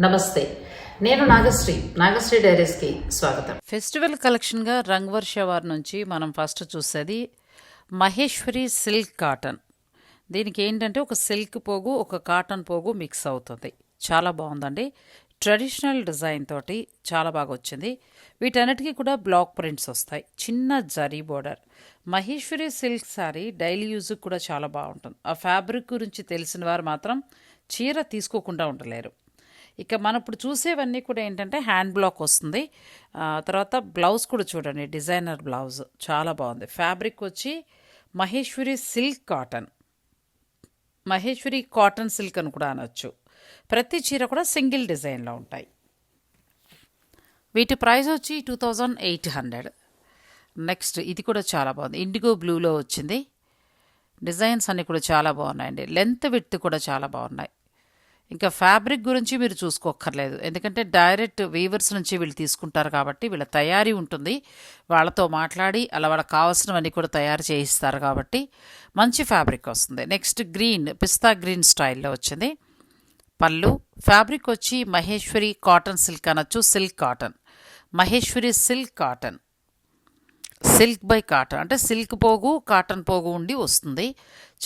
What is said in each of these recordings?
నమస్తే. నేను నాగశ్రీ నాగశ్రీ డైరీస్కి స్వాగతం. ఫెస్టివల్ కలెక్షన్గా రంగవర్ష వారి నుంచి మనం ఫస్ట్ చూసేది మహేశ్వరి సిల్క్ కాటన్. దీనికి ఏంటంటే ఒక సిల్క్ పోగు ఒక కాటన్ పోగు మిక్స్ అవుతుంది. చాలా బాగుందండి. ట్రెడిషనల్ డిజైన్ తోటి చాలా బాగా వచ్చింది. వీటన్నిటికీ కూడా బ్లాక్ ప్రింట్స్ వస్తాయి. చిన్న zari border. Maheshwari silk sari daily యూజ్కి కూడా చాలా బాగుంటుంది. ఆ ఫ్యాబ్రిక్ గురించి తెలిసిన వారు మాత్రం చీర తీసుకోకుండా ఉండలేరు. ఇక మనం ఇప్పుడు చూసేవన్నీ కూడా ఏంటంటే హ్యాండ్ బ్లాక్ వస్తుంది. తర్వాత బ్లౌజ్ కూడా చూడండి డిజైనర్ బ్లౌజ్. చాలా బాగుంది. ఫ్యాబ్రిక్ వచ్చి Maheshwari silk cotton. Maheshwari cotton silk అని కూడా అనొచ్చు. ప్రతి చీర కూడా సింగిల్ డిజైన్లో ఉంటాయి. వీటి ప్రైస్ వచ్చి two thousand eight hundred. Next ఇది కూడా చాలా బాగుంది. ఇండిగో బ్లూలో వచ్చింది. డిజైన్స్ అన్నీ కూడా చాలా బాగున్నాయండి. లెంత్ విత్ కూడా చాలా బాగున్నాయి. ఇంకా ఫ్యాబ్రిక్ గురించి మీరు చూసుకోక్కర్లేదు. ఎందుకంటే డైరెక్ట్ వీవర్స్ నుంచి వీళ్ళు తీసుకుంటారు కాబట్టి వీళ్ళ తయారీ ఉంటుంది. వాళ్ళతో మాట్లాడి అలా వాళ్ళకి కావాల్సినవన్నీ కూడా తయారు చేయిస్తారు కాబట్టి మంచి ఫ్యాబ్రిక్ వస్తుంది. నెక్స్ట్ గ్రీన్ పిస్తా గ్రీన్ స్టైల్లో వచ్చింది. పళ్ళు ఫ్యాబ్రిక్ వచ్చి మహేశ్వరి కాటన్ సిల్క్ అనొచ్చు silk cotton. Maheshwari silk cotton. Silk by cotton. అంటే సిల్క్ పోగు కాటన్ పోగు ఉండి వస్తుంది.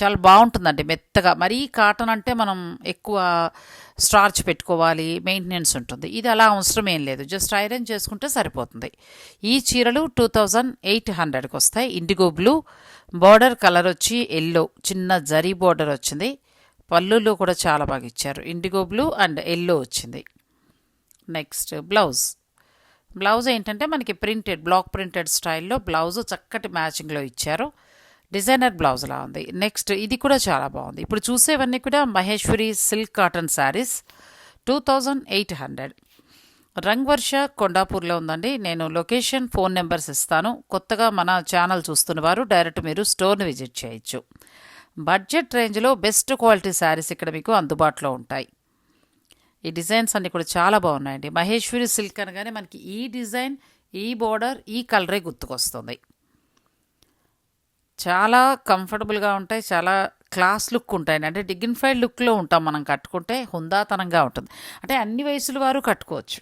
చాలా బాగుంటుందండి మెత్తగా. మరీ కాటన్ అంటే మనం ఎక్కువ స్టార్చ్ పెట్టుకోవాలి మెయింటెనెన్స్ ఉంటుంది. ఇది అలా అవసరం ఏం లేదు. జస్ట్ ఐరన్ చేసుకుంటే సరిపోతుంది. ఈ చీరలు టూ థౌజండ్ ఎయిట్ హండ్రెడ్కి వస్తాయి. ఇండిగో బ్లూ బార్డర్ కలర్ వచ్చి ఎల్లో చిన్న జరీ బార్డర్ వచ్చింది. పళ్ళులో కూడా చాలా బాగా ఇచ్చారు. ఇండిగో బ్లూ అండ్ ఎల్లో వచ్చింది. Next blouse. బ్లౌజ్ ఏంటంటే మనకి ప్రింటెడ్ బ్లాక్ ప్రింటెడ్ స్టైల్లో బ్లౌజ్ చక్కటి మ్యాచింగ్లో ఇచ్చారు. డిజైనర్ బ్లౌజ్లా ఉంది. నెక్స్ట్ ఇది కూడా చాలా బాగుంది. ఇప్పుడు చూసేవన్నీ కూడా Maheshwari silk cotton saris two thousand eight hundred. Rang Varsha కొండాపూర్లో ఉందండి. నేను లొకేషన్ ఫోన్ నెంబర్స్ ఇస్తాను. కొత్తగా మన ఛానల్ చూస్తున్న వారు డైరెక్ట్ మీరు స్టోర్ని విజిట్ చేయొచ్చు. బడ్జెట్ రేంజ్లో బెస్ట్ క్వాలిటీ శారీస్ ఇక్కడ మీకు అందుబాటులో ఉంటాయి. ఈ డిజైన్స్ అన్నీ కూడా చాలా బాగున్నాయండి. మహేశ్వరి సిల్క్ అనగానే మనకి ఈ డిజైన్ ఈ బోర్డర్ ఈ కలరే గుర్తుకొస్తుంది. చాలా కంఫర్టబుల్గా ఉంటాయి చాలా క్లాస్ లుక్ ఉంటాయి అంటే డిగ్నిఫైడ్ లుక్లో ఉంటాం మనం కట్టుకుంటే హుందాతనంగా ఉంటుంది. అంటే అన్ని వయసుల వారు కట్టుకోవచ్చు.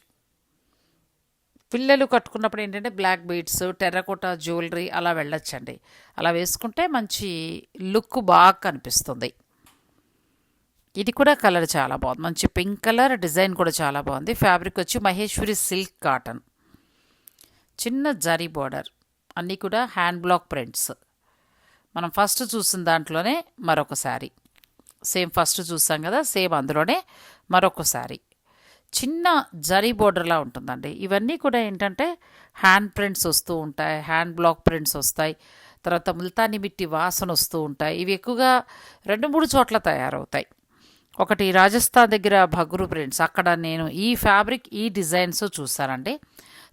పిల్లలు కట్టుకున్నప్పుడు ఏంటంటే బ్లాక్ బీడ్స్ టెర్రకోట జ్యువెలరీ అలా వెళ్ళొచ్చండి. అలా వేసుకుంటే మంచి లుక్ బాగా కనిపిస్తుంది. ఇది కూడా కలర్ చాలా బాగుంది. మంచి పింక్ కలర్ డిజైన్ కూడా చాలా బాగుంది. ఫ్యాబ్రిక్ వచ్చి మహేశ్వరి సిల్క్ కాటన్. చిన్న జరీ బోర్డర్. అన్నీ కూడా హ్యాండ్ బ్లాక్ ప్రింట్స్. మనం ఫస్ట్ చూసిన దాంట్లోనే మరొక శారీ. సేమ్ ఫస్ట్ చూసాం కదా సేమ్ అందులోనే మరొక శారీ. చిన్న జరీ బోర్డర్లా ఉంటుందండి. ఇవన్నీ కూడా ఏంటంటే హ్యాండ్ ప్రింట్స్ వస్తూ ఉంటాయి హ్యాండ్ బ్లాక్ ప్రింట్స్ వస్తాయి. తర్వాత ముల్తాని మిట్టి వాసన వస్తూ ఉంటాయి. ఇవి ఎక్కువగా రెండు మూడు చోట్ల తయారవుతాయి. ఒకటి రాజస్థాన్ దగ్గర భగ్రు ప్రింట్స్. అక్కడ నేను ఈ ఫ్యాబ్రిక్ ఈ డిజైన్స్ చూసానండి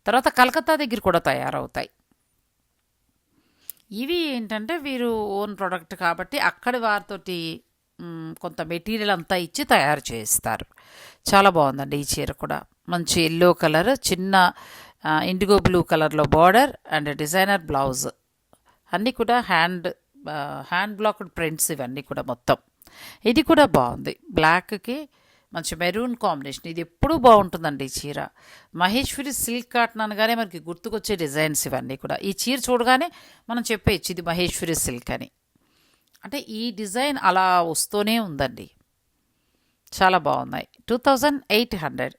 తర్వాత కలకత్తా దగ్గర కూడా తయారవుతాయి. ఇవి ఏంటంటే వీరు ఓన్ ప్రోడక్ట్ కాబట్టి అక్కడి వారితోటి కొంత మెటీరియల్ అంతా ఇచ్చి తయారు చేస్తారు చాలా బాగుందండి ఈ చీర కూడా. మంచి ఎల్లో కలర్ చిన్న ఇండిగో బ్లూ కలర్లో బార్డర్ అండ్ డిజైనర్ బ్లౌజ్. అన్నీ కూడా హ్యాండ్ హ్యాండ్ బ్లాక్డ్ ప్రింట్స్ ఇవన్నీ కూడా మొత్తం. ఇది కూడా బాగుంది. బ్లాక్కి మంచి మెరూన్ కాంబినేషన్. ఇది ఎప్పుడూ బాగుంటుందండి ఈ చీర. మహేశ్వరి సిల్క్ కాటన్ అనగానే మనకి గుర్తుకొచ్చే డిజైన్స్ ఇవన్నీ కూడా. ఈ చీర చూడగానే మనం చెప్పేయచ్చు ఇది మహేశ్వరి సిల్క్ అని. అంటే ఈ డిజైన్ అలా వస్తూనే ఉందండి. చాలా బాగున్నాయి. Two thousand eight hundred.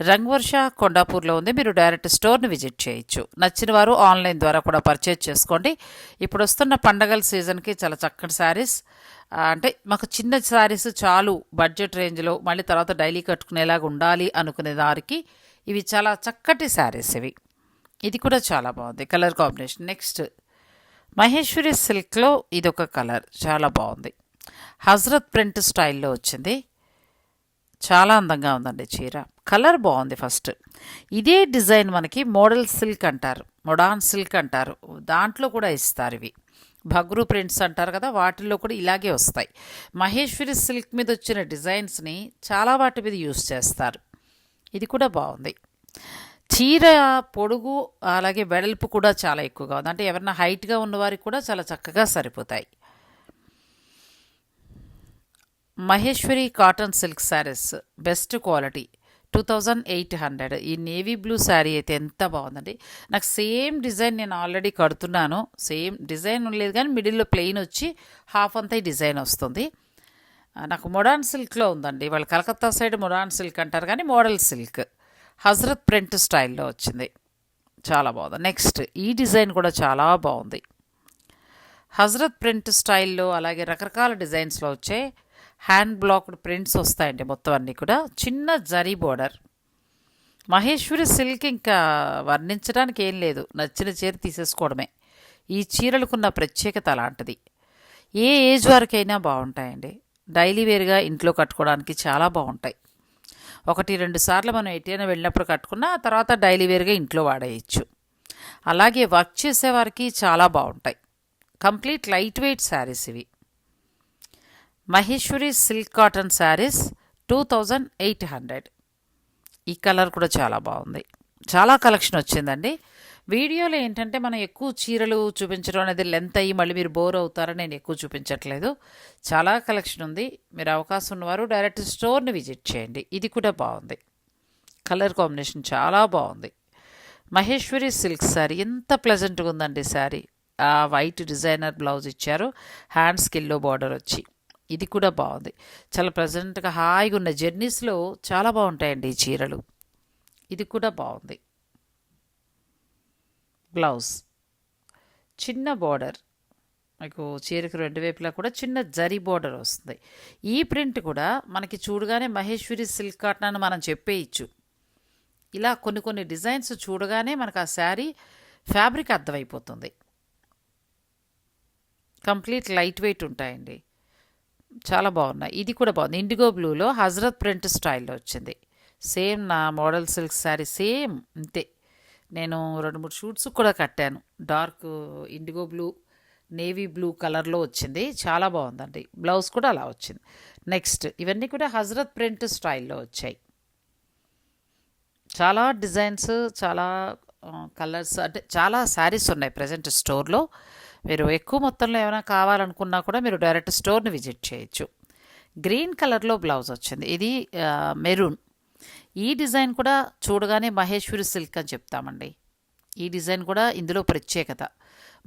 Rangvarsha కొండాపూర్లో ఉంది. మీరు డైరెక్ట్ స్టోర్ని విజిట్ చేయొచ్చు. నచ్చిన వారు ఆన్లైన్ ద్వారా కూడా పర్చేజ్ చేసుకోండి. ఇప్పుడు వస్తున్న పండగల సీజన్కి చాలా చక్కటి శారీస్ అంటే మాకు చిన్న శారీస్ చాలు బడ్జెట్ రేంజ్లో మళ్ళీ తర్వాత డైలీ కట్టుకునేలాగా ఉండాలి అనుకునే దారికి ఇవి చాలా చక్కటి శారీస్ ఇవి. ఇది కూడా చాలా బాగుంది. Colour combination. నెక్స్ట్ మహేశ్వరి సిల్క్లో ఇదొక కలర్. చాలా బాగుంది. హజరత్ ప్రింట్ స్టైల్లో వచ్చింది. చాలా అందంగా ఉందండి చీర. కలర్ బాగుంది ఫస్ట్. ఇదే డిజైన్ మనకి మోడల్ సిల్క్ అంటారు మొడాన్ సిల్క్ అంటారు. దాంట్లో కూడా ఇస్తారు ఇవి. భగ్రు ప్రింట్స్ అంటారు కదా వాటిల్లో కూడా ఇలాగే వస్తాయి. మహేశ్వరి సిల్క్ మీద వచ్చిన డిజైన్స్ని చాలా వాటి మీద యూస్ చేస్తారు. ఇది కూడా బాగుంది. చీర పొడుగు అలాగే వెడల్పు కూడా చాలా ఎక్కువగా ఉంది. అంటే ఎవరైనా హైట్గా ఉన్నవారికి కూడా చాలా చక్కగా సరిపోతాయి. Maheshwari cotton silk saris best quality. Two thousand eight hundred ఈ నేవీ బ్లూ శారీ అయితే ఎంత బాగుందండి. నాకు సేమ్ డిజైన్ నేను ఆల్రెడీ కడుతున్నాను. సేమ్ డిజైన్ లేదు కానీ మిడిల్లో ప్లెయిన్ వచ్చి హాఫ్ అంతా ఈ డిజైన్ వస్తుంది. నాకు మొడాన్ సిల్క్లో ఉందండి. వాళ్ళు కలకత్తా సైడ్ మొడాన్ సిల్క్ అంటారు కానీ మోడల్ సిల్క్. హజరత్ ప్రింట్ స్టైల్లో వచ్చింది. చాలా బాగుంది. నెక్స్ట్ ఈ డిజైన్ కూడా చాలా బాగుంది. హజరత్ ప్రింట్ స్టైల్లో అలాగే రకరకాల డిజైన్స్లో వచ్చే హ్యాండ్ బ్లాక్డ్ ప్రింట్స్ వస్తాయండి మొత్తం అన్నీ కూడా. చిన్న జరీ బోర్డర్. మహేశ్వరి సిల్క్ ఇంకా వర్ణించడానికి ఏం లేదు. నచ్చిన చీర తీసేసుకోవడమే. ఈ చీరలకున్న ప్రత్యేకత అలాంటిది. ఏ ఏజ్ వరకైనా బాగుంటాయండి. డైలీ వేర్గా ఇంట్లో కట్టుకోవడానికి చాలా బాగుంటాయి. ఒకటి రెండు సార్లు మనం ఎటైనా వెళ్ళినప్పుడు కట్టుకున్నా ఆ తర్వాత డైలీ వేర్గా ఇంట్లో వాడేయచ్చు. అలాగే వర్క్ చేసేవారికి చాలా బాగుంటాయి. కంప్లీట్ లైట్ వెయిట్ శారీస్ ఇవి. Maheshwari silk cotton saris two thousand eight hundred. ఈ కలర్ కూడా చాలా బాగుంది. చాలా కలెక్షన్ వచ్చిందండి. వీడియోలో ఏంటంటే మనం ఎక్కువ చీరలు చూపించడం అనేది లెంత్ అయ్యి మళ్ళీ మీరు బోర్ అవుతారని నేను ఎక్కువ చూపించట్లేదు. చాలా కలెక్షన్ ఉంది. మీరు అవకాశం ఉన్నవారు డైరెక్ట్ స్టోర్ని విజిట్ చేయండి. ఇది కూడా బాగుంది. కలర్ కాంబినేషన్ చాలా బాగుంది. మహేశ్వరి సిల్క్ శారీ ఎంత ప్లెజెంట్గా ఉందండి శారీ. ఆ వైట్ డిజైనర్ బ్లౌజ్ ఇచ్చారు. హ్యాండ్ స్కిల్లో బార్డర్ వచ్చి. ఇది కూడా బాగుంది. చాలా ప్రజెంట్గా హాయిగా ఉన్న జర్నీస్లో చాలా బాగుంటాయండి ఈ చీరలు. ఇది కూడా బాగుంది. బ్లౌజ్. చిన్న బార్డర్. మీకు చీరకు రెండు వైపులా కూడా చిన్న జరీ బార్డర్ వస్తుంది. ఈ ప్రింట్ కూడా మనకి చూడగానే మహేశ్వరి సిల్క్ కాటన్ అని మనం చెప్పేయచ్చు. ఇలా కొన్ని కొన్ని డిజైన్స్ చూడగానే మనకు ఆ శారీ ఫ్యాబ్రిక్ అర్థమైపోతుంది. కంప్లీట్ లైట్ వెయిట్ ఉంటాయండి. చాలా బాగున్నాయి. ఇది కూడా బాగుంది. ఇండిగో బ్లూలో హజరత్ ప్రింట్ స్టైల్లో వచ్చింది. సేమ్ నా మోడల్ సిల్క్ శారీ సేమ్ అంతే నేను రెండు మూడు షూట్స్ కూడా కట్టాను. Dark indigo blue navy blue కలర్లో వచ్చింది. చాలా బాగుందండి. బ్లౌజ్ కూడా అలా వచ్చింది. నెక్స్ట్ ఇవన్నీ కూడా హజరత్ ప్రింట్ స్టైల్లో వచ్చాయి. చాలా డిజైన్స్ చాలా కలర్స్ అంటే చాలా శారీస్ ఉన్నాయి ప్రజెంట్ స్టోర్లో మీరు ఎక్కువ మొత్తంలో ఏమైనా కావాలనుకున్నా కూడా మీరు డైరెక్ట్ స్టోర్ని విజిట్ చేయొచ్చు. గ్రీన్ కలర్లో బ్లౌజ్ వచ్చింది. ఇది మెరూన్. ఈ డిజైన్ కూడా చూడగానే మహేశ్వరి సిల్క్ అని చెప్తామండి. ఈ డిజైన్ కూడా ఇందులో ప్రత్యేకత.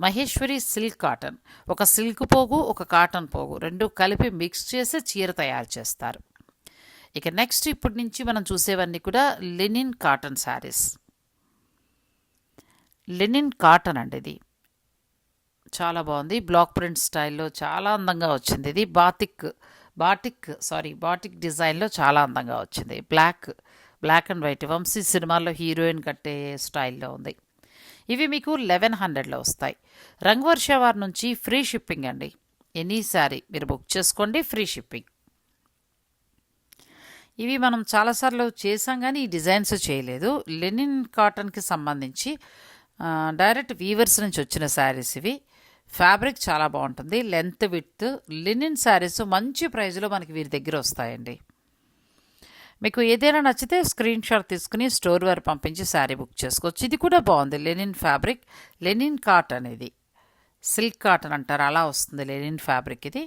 Maheshwari silk cotton. ఒక సిల్క్ పోగు ఒక కాటన్ పోగు. రెండు కలిపి మిక్స్ చేసి చీర తయారు చేస్తారు. ఇక నెక్స్ట్ ఇప్పటి నుంచి మనం చూసేవన్నీ కూడా linen cotton saris. Linen cotton అండి ఇది. చాలా బాగుంది. బ్లాక్ ప్రింట్ స్టైల్లో చాలా అందంగా వచ్చింది. ఇది బాతిక్ బాటిక్ సారీ బాటిక్ డిజైన్లో చాలా అందంగా వచ్చింది. Black black and white Vamsi సినిమాల్లో హీరోయిన్ కట్టే స్టైల్లో ఉంది. ఇవి మీకు లెవెన్ హండ్రెడ్లో వస్తాయి. రంగవర్ష వారి నుంచి ఫ్రీ షిప్పింగ్ అండి. ఎనీ శారీ మీరు బుక్ చేసుకోండి ఫ్రీ షిప్పింగ్. ఇవి మనం చాలాసార్లు చేసాం కానీ ఈ డిజైన్స్ చేయలేదు. లెనిన్ కాటన్కి సంబంధించి డైరెక్ట్ వీవర్స్ నుంచి వచ్చిన శారీస్ ఇవి. ఫ్యాబ్రిక్ చాలా బాగుంటుంది. లెంత్ విత్ లినిన్ శారీస్ మంచి ప్రైస్లో మనకి వీరి దగ్గర వస్తాయండి. మీకు ఏదైనా నచ్చితే స్క్రీన్ షాట్ తీసుకుని స్టోర్ వారు పంపించి శారీ బుక్ చేసుకోవచ్చు. ఇది కూడా బాగుంది. లెనిన్ ఫ్యాబ్రిక్ లెనిన్ కాటన్ అనేది. సిల్క్ కాటన్ అంటారు. అలా వస్తుంది లెనిన్ ఫ్యాబ్రిక్ ఇది.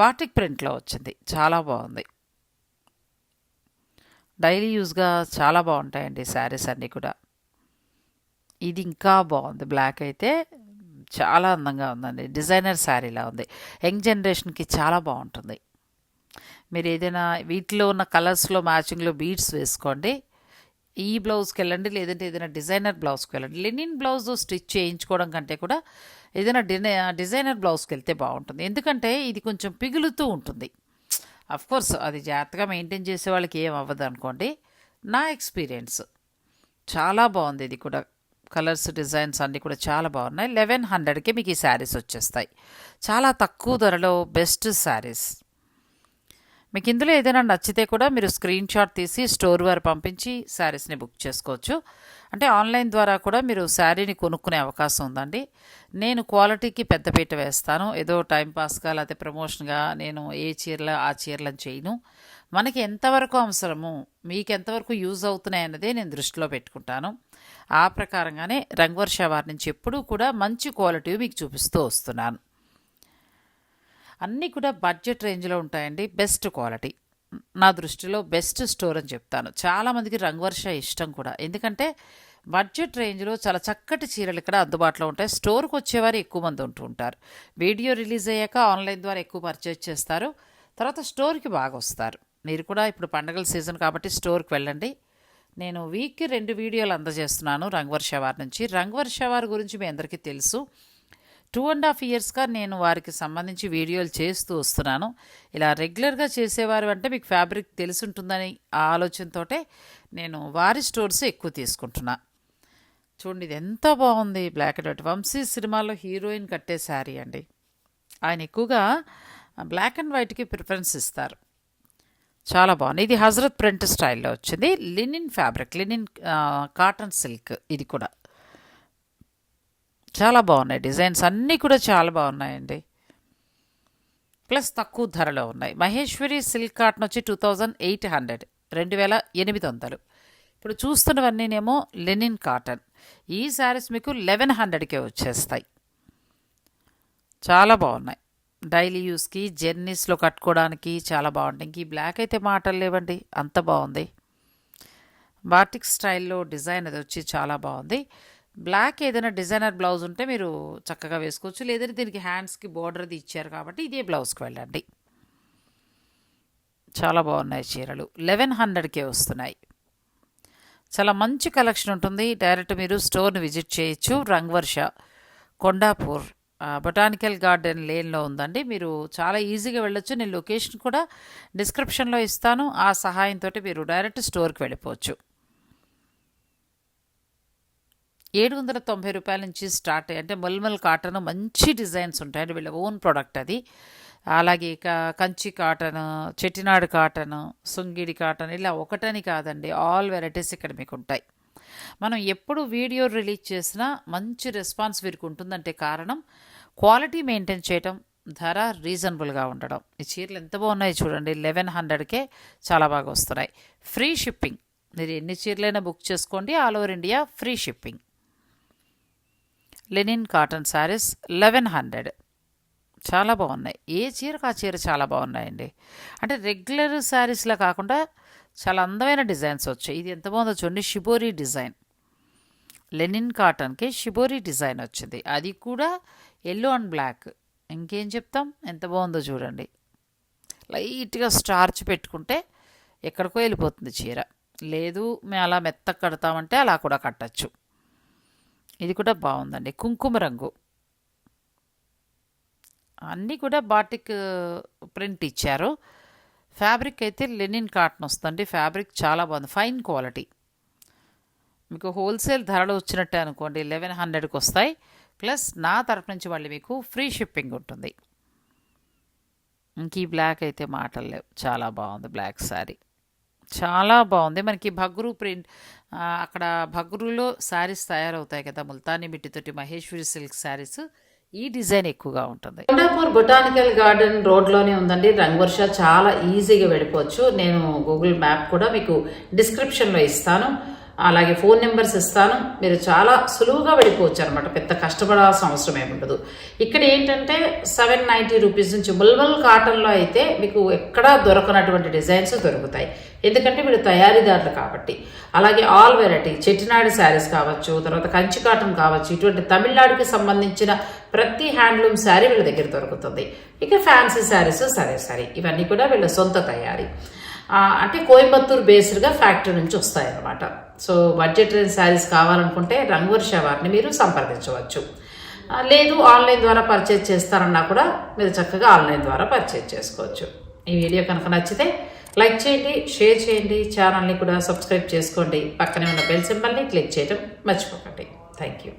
బాటిక్ ప్రింట్లో వచ్చింది. చాలా బాగుంది. డైలీ యూస్గా చాలా బాగుంటాయండి శారీస్ అన్నీ కూడా. ఇది ఇంకా బాగుంది. బ్లాక్ అయితే చాలా అందంగా ఉందండి. డిజైనర్ శారీలా ఉంది. యంగ్ జనరేషన్కి చాలా బాగుంటుంది. మీరు ఏదైనా వీటిలో ఉన్న కలర్స్లో మ్యాచింగ్లో బీడ్స్ వేసుకోండి. ఈ బ్లౌజ్కి వెళ్ళండి లేదంటే ఏదైనా డిజైనర్ బ్లౌజ్కి వెళ్ళండి. లెనిన్ బ్లౌజ్ స్టిచ్ చేయించుకోవడం కంటే కూడా ఏదైనా డినై డిజైనర్ బ్లౌజ్కి వెళ్తే బాగుంటుంది. ఎందుకంటే ఇది కొంచెం పిగులుతూ ఉంటుంది. కోర్స్ అది జాగ్రత్తగా మెయింటైన్ చేసే వాళ్ళకి ఏం అవ్వదు అనుకోండి నా ఎక్స్పీరియన్స్ చాలా బాగుంది ఇది కూడా. కలర్స్ డిజైన్స్ అన్నీ కూడా చాలా బాగున్నాయి. లెవెన్ హండ్రెడ్కి మీకు ఈ శారీస్ వచ్చేస్తాయి. చాలా తక్కువ ధరలో బెస్ట్ శారీస్. మీకు ఇందులో ఏదైనా నచ్చితే కూడా మీరు స్క్రీన్ షాట్ తీసి స్టోర్ వారు పంపించి శారీస్ని బుక్ చేసుకోవచ్చు. అంటే ఆన్లైన్ ద్వారా కూడా మీరు శారీని కొనుక్కునే అవకాశం ఉందండి. నేను క్వాలిటీకి పెద్దపీట వేస్తాను. ఏదో టైంపాస్గా లేకపోతే ప్రమోషన్గా నేను ఏ చీరలు ఆ చీరలను చేయను. మనకి ఎంతవరకు అవసరము మీకు ఎంతవరకు యూజ్ అవుతున్నాయి అన్నదే నేను దృష్టిలో పెట్టుకుంటాను. ఆ ప్రకారంగానే రంగవర్ష వారి నుంచి ఎప్పుడూ కూడా మంచి క్వాలిటీ మీకు చూపిస్తూ వస్తున్నాను. అన్నీ కూడా బడ్జెట్ రేంజ్లో ఉంటాయండి బెస్ట్ క్వాలిటీ. నా దృష్టిలో బెస్ట్ స్టోర్ అని చెప్తాను. చాలామందికి రంగవర్ష ఇష్టం కూడా. ఎందుకంటే బడ్జెట్ రేంజ్లో చాలా చక్కటి చీరలు ఇక్కడ అందుబాటులో ఉంటాయి. స్టోర్కి వచ్చేవారు ఎక్కువ మంది ఉంటూ ఉంటారు. వీడియో రిలీజ్ అయ్యాక ఆన్లైన్ ద్వారా ఎక్కువ పర్చేజ్ చేస్తారు. తర్వాత స్టోర్కి బాగా వస్తారు. మీరు కూడా ఇప్పుడు పండగల సీజన్ కాబట్టి స్టోర్కి వెళ్ళండి. నేను వీక్కి రెండు వీడియోలు అందజేస్తున్నాను రంగవర్ష వారి నుంచి. రంగవర్ష వారి గురించి మీ అందరికీ తెలుసు. టూ అండ్ హాఫ్ ఇయర్స్గా నేను వారికి సంబంధించి వీడియోలు చేస్తూ వస్తున్నాను. ఇలా రెగ్యులర్గా చేసేవారు అంటే మీకు ఫ్యాబ్రిక్ తెలిసి ఉంటుందని ఆ ఆలోచనతో నేను వారి స్టోర్స్ ఎక్కువ తీసుకుంటున్నా. చూడండి ఇది ఎంత బాగుంది బ్లాక్ అండ్ వైట్. వంశీ సినిమాలో హీరోయిన్ కట్టే శారీ అండి. ఆయన ఎక్కువగా బ్లాక్ అండ్ వైట్కి ప్రిఫరెన్స్ ఇస్తారు. చాలా బాగుంది. ఇది హజరత్ ప్రింట్ స్టైల్లో వచ్చింది. Linen fabric linen cotton silk ఇది కూడా. చాలా బాగున్నాయి డిజైన్స్. అన్నీ కూడా చాలా బాగున్నాయండి. ప్లస్ తక్కువ ధరలో ఉన్నాయి. మహేశ్వరి సిల్క్ కాటన్ వచ్చి టూ థౌజండ్ ఎయిట్ హండ్రెడ్ రెండు వేల ఎనిమిది వందలు. ఇప్పుడు చూస్తున్నవన్నీనేమో లెనిన్ కాటన్. ఈ శారీస్ మీకు లెవెన్ హండ్రెడ్కే వచ్చేస్తాయి. చాలా బాగున్నాయి. డైలీ యూస్కి జర్నీస్లో కట్టుకోవడానికి చాలా బాగుంటాయి ఇంక ఈ బ్లాక్ అయితే మాటలు లేవండి. అంత బాగుంది. బాటిక్ స్టైల్లో డిజైన్ అది వచ్చి చాలా బాగుంది. బ్లాక్ ఏదైనా డిజైనర్ బ్లౌజ్ ఉంటే మీరు చక్కగా వేసుకోవచ్చు. లేదంటే దీనికి హ్యాండ్స్కి బోర్డర్ అది ఇచ్చారు కాబట్టి ఇదే బ్లౌజ్కి వెళ్ళండి. చాలా బాగున్నాయి చీరలు. లెవెన్ హండ్రెడ్కే వస్తున్నాయి. చాలా మంచి కలెక్షన్ ఉంటుంది. డైరెక్ట్ మీరు స్టోర్ని విజిట్ చేయొచ్చు. రంగ్వర్ష కొండాపూర్. బొటానికల్ గార్డెన్ లేన్లో ఉందండి. మీరు చాలా ఈజీగా వెళ్ళొచ్చు. నేను లొకేషన్ కూడా డిస్క్రిప్షన్లో ఇస్తాను. ఆ సహాయంతో మీరు డైరెక్ట్ స్టోర్కి వెళ్ళిపోవచ్చు. ఏడు వందల తొంభై రూపాయల నుంచి స్టార్ట్ అయ్యి అంటే మల్మల్ కాటన్ మంచి డిజైన్స్ ఉంటాయండి వీళ్ళ ఓన్ ప్రోడక్ట్ అది. అలాగే ఇక Kanchi cotton Chettinad cotton Sungudi cotton ఇలా ఒకటని కాదండి. ఆల్ వెరైటీస్ ఇక్కడ మీకు ఉంటాయి మనం ఎప్పుడు వీడియో రిలీజ్ చేసినా మంచి రెస్పాన్స్ వీరికి ఉంటుందంటే కారణం క్వాలిటీ మెయింటైన్ చేయటం ధర రీజనబుల్గా ఉండడం. ఈ చీరలు ఎంత బాగున్నాయి చూడండి. లెవెన్ హండ్రెడ్కే చాలా బాగా వస్తున్నాయి. Free shipping. మీరు ఎన్ని చీరలైనా బుక్ చేసుకోండి. All over India free shipping. Linen cotton saris eleven hundred. చాలా బాగున్నాయి. ఏ చీరకు ఆ చీర చాలా బాగున్నాయండి. అంటే రెగ్యులర్ శారీస్లో కాకుండా చాలా అందమైన డిజైన్స్ వచ్చాయి. ఇది ఎంత బాగుందో చూడండి. Shibori design. లెనిన్ కాటన్కి షిబోరీ డిజైన్ వచ్చింది. అది కూడా ఎల్లో అండ్ బ్లాక్. ఇంకేం చెప్తాం? ఎంత బాగుందో చూడండి. లైట్గా స్టార్చ్ పెట్టుకుంటే ఎక్కడికో వెళ్ళిపోతుంది చీర. లేదు మేము అలా మెత్తగా కడతామంటే అలా కూడా కట్టచ్చు. ఇది కూడా బాగుందండి. కుంకుమ రంగు. అన్నీ కూడా బాటిక్ ప్రింట్ ఇచ్చారు. ఫ్యాబ్రిక్ అయితే లెనిన్ కాటన్ వస్తుంది ఫ్యాబ్రిక్ చాలా బాగుంది. Fine quality. మీకు హోల్సేల్ ధరలు వచ్చినట్టే అనుకోండి. లెవెన్ హండ్రెడ్కి వస్తాయి. ప్లస్ నా తరపు నుంచి మళ్ళీ మీకు ఫ్రీ షిప్పింగ్ ఉంటుంది. ఇంక ఈ బ్లాక్ అయితే మాటలు లేవు. చాలా బాగుంది బ్లాక్ శారీ. చాలా బాగుంది. మనకి భగ్రు ప్రింట్ అక్కడ భగ్రులో శారీస్ తయారవుతాయి కదా ముల్తానీ మిట్టితోటి మహేశ్వరి సిల్క్ శారీస్. ఈ డిజైన్ ఎక్కువగా ఉంటుంది. కొండాపూర్ బొటానికల్ గార్డెన్ రోడ్లోనే ఉందండి. రంగవర్ష చాలా ఈజీగా వెళ్ళిపోవచ్చు. నేను గూగుల్ మ్యాప్ కూడా మీకు డిస్క్రిప్షన్లో ఇస్తాను. అలాగే ఫోన్ నెంబర్స్ ఇస్తాను. మీరు చాలా సులువుగా వెళ్ళిపోవచ్చు అనమాట పెద్ద కష్టపడాల్సిన అవసరం ఏముండదు ఇక్కడ ఏంటంటే సెవెన్ నైంటీ రూపీస్ నుంచి బుల్బుల్ కాటన్లో అయితే మీకు ఎక్కడా దొరకనటువంటి డిజైన్స్ దొరుకుతాయి. ఎందుకంటే వీళ్ళు తయారీదారులు కాబట్టి. అలాగే ఆల్ వెరైటీ చెట్టినాడు శారీస్ కావచ్చు తర్వాత కంచి కాటన్ కావచ్చు ఇటువంటి తమిళనాడుకి సంబంధించిన ప్రతి హ్యాండ్లూమ్ శారీ వీళ్ళ దగ్గర దొరుకుతుంది. ఇక ఫ్యాన్సీ శారీస్ సరే సరే ఇవన్నీ కూడా వీళ్ళ సొంత తయారీ. అంటే కోయంబత్తూర్ బేస్డ్గా ఫ్యాక్టరీ నుంచి వస్తాయన్నమాట. సో బడ్జెట్ శారీస్ కావాలనుకుంటే రంగువర్ష వారిని మీరు సంప్రదించవచ్చు. లేదు ఆన్లైన్ ద్వారా పర్చేజ్ చేస్తారన్నా కూడా మీరు చక్కగా ఆన్లైన్ ద్వారా పర్చేజ్ చేసుకోవచ్చు. ఈ వీడియో కనుక నచ్చితే లైక్ చేయండి షేర్ చేయండి ఛానల్ని కూడా సబ్స్క్రైబ్ చేసుకోండి. పక్కనే ఉన్న బెల్ సింబల్ని క్లిక్ చేయడం మర్చిపోకండి. Thank you.